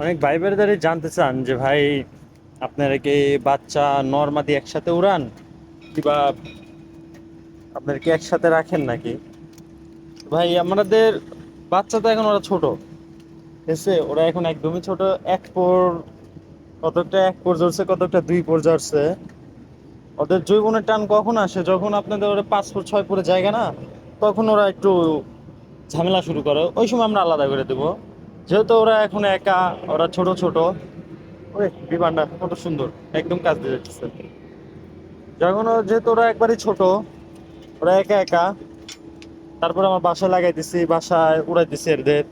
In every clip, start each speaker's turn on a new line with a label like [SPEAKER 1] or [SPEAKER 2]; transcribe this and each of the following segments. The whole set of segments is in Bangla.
[SPEAKER 1] অনেক ভাই বোনেরাই জানতে চান যে, ভাই, আপনারা কি বাচ্চা নর্মাদি একসাথে উড়ান? কিংবা আপনারা কি একসাথে রাখেন নাকি? ভাই, আমাদের বাচ্চা তো এখন ওরা ছোট আছে? ওরা এখন একদমই ছোট, এক পর কতটা এক পোর জ্বলছে কতটা দুই পোর জ্বলছে। ওদের জৈবনের টান কখন আসে? যখন আপনাদের ওরা পাঁচ ফুট ছয় ফুটের জায়গা না, তখন ওরা একটু ঝামেলা শুরু করে। ওই সময় আমরা আলাদা করে দেবো। যেহেতু ওরা এখন একা ওরা ছোট ছোট। ওই বিমানটা কত সুন্দর একদম কাজ দিয়ে যাচ্ছে। যখন যেহেতু ওরা একবারই ছোট ওরা একা একা তারপর আমার বাসায় লাগাইতেছি বাসায় উড়াইতেছি এদের।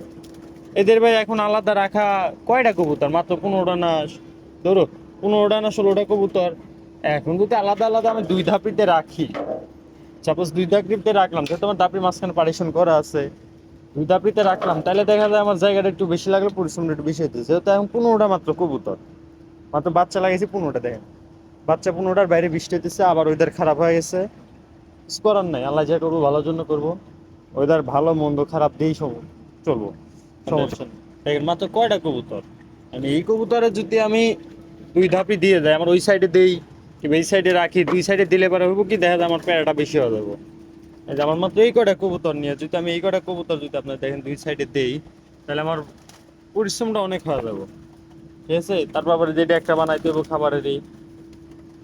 [SPEAKER 1] এদের ভাই এখন আলাদা রাখা কয়টা কবুতর? মাত্র পনেরোটা না ধরো পনেরোটা না ষোলোটা কবুতর। এখন যদি আলাদা আলাদা আমি দুই ধাপিতে রাখি সাপোজ দুই ধাপিতে রাখলাম যেহেতু আমার ধাপির মাঝখানে পারিশন করা আছে ধাপিতে রাখলাম তাহলে দেখা যায় আমার জায়গাটা একটু বেশি লাগল, পরিশ্রমটা একটু বেশি হতে যেহেতু এখন পনেরোটা মাত্র কবুতর। মাত্র বাচ্চা লাগাইছি পনেরোটা, দেখেন। বাচ্চা পনেরোটার বাইরে বৃষ্টি হতেছে আবার ওয়েদার খারাপ হয়ে গেছে। কিছু করার নাই, আল্লাহ যা করব ভালোর জন্য করব। ওয়েদার ভালো, মন্দ, খারাপ দিয়েই সব চলবো। সমস্যা দেখেন, মাত্র কয়টা কবুতর? মানে এই কবুতরে যদি আমি দুই ধাপি দিয়ে দেয় আমার ওই সাইডে দেই এই সাইডে রাখি, দুই সাইডে দিলে পরে হইব কি, দেখা যায় আমার প্যারাটা বেশি হয়ে যাব। যে আমার মাত্র এই কটা কবুতর নিয়ে, যদি আমি এই কটা কবুতর যদি আপনার দেখেন দুই সাইডে দেই, তাহলে আমার পরিশ্রমটা অনেক হয়ে যাব। ঠিক আছে? তারপর আবার যেটা একটা বানাইতে হবে খাবারেরই।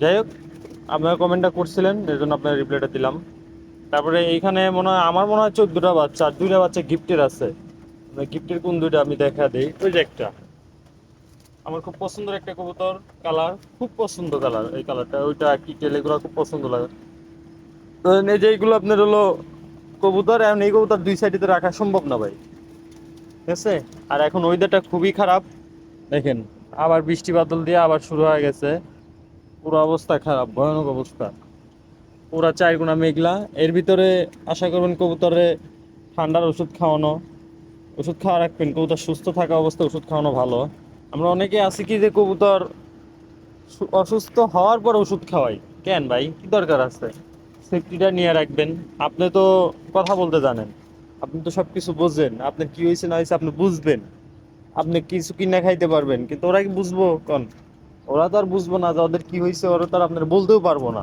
[SPEAKER 1] যাই হোক, আপনারা কমেন্টটা করছিলেন, এর জন্য আপনার রিপ্লাইটা দিলাম। তারপরে এইখানে মনে হয়, আমার মনে হয় চোদ্দটা বাচ্চা, আর দুইটা বাচ্চা গিফটের আছে। গিফটের কোন দুইটা আমি দেখা দিই। ওই যে একটা। আমার খুব পছন্দের একটা কবুতর কালার খুব পছন্দ কালার এই কালারটা ওইটা কি টেল এগুলো খুব পছন্দ লাগে। যে এইগুলো আপনার হলো কবুতর, এখন এই কবুতর দুই সাইডে তো রাখা সম্ভব না ভাই। ঠিক আছে? আর এখন ওয়েদারটা খুবই খারাপ। দেখেন, আবার বৃষ্টি বাদল দিয়ে আবার শুরু হয়ে গেছে। পুরো অবস্থা খারাপ, ভয়ানক অবস্থা। পুরা চার গুণা মেঘলা। এর ভিতরে আশা করবেন কবুতরে ঠান্ডার ওষুধ খাওয়ানো। ওষুধ খাওয়া রাখবেন। কবুতর সুস্থ থাকা অবস্থায় ওষুধ খাওয়ানো ভালো। আমরা অনেকে আছি কি যে কবুতর অসুস্থ হওয়ার পর ওষুধ খাওয়াই। কেন ভাই? কি দরকার আছে? সেফটিটা নিয়ে রাখবেন। আপনি তো কথা বলতে জানেন। আপনি তো সব কিছু বোঝেন। আপনার কি হয়েছে, না হয়েছে, আপনি বুঝবেন। আপনি কিছু কিনা খাইতে পারবেন, কিন্তু ওরা কি বুঝব কোন? ওরা তো আর বুঝব না যে ওদের কি হয়েছে, ওরা তো আর আপনার বলতেও পারব না।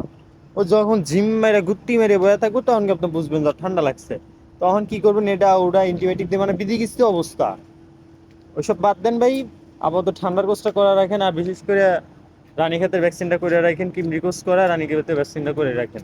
[SPEAKER 1] ও যখন জিম মেরে, গুত্তি মেরে বয়ে থাকব, তখন কি আপনি বুঝবেন যে ঠান্ডা লাগছে? তখন কি করবেন, এটা ওটা অ্যান্টিবায়োটিক দিয়ে মানে বিধিকিস্তি অবস্থা। ওইসব বাদ দেন ভাই, আপাতত ঠান্ডার কোর্সটা করে রাখেন, আর বিশেষ করে রানী রানীক্ষেতের ভ্যাকসিনটা করে রাখেন কিমরি কোর্স করা রানী রানীক্ষেতের ভ্যাকসিনটা করে রাখেন।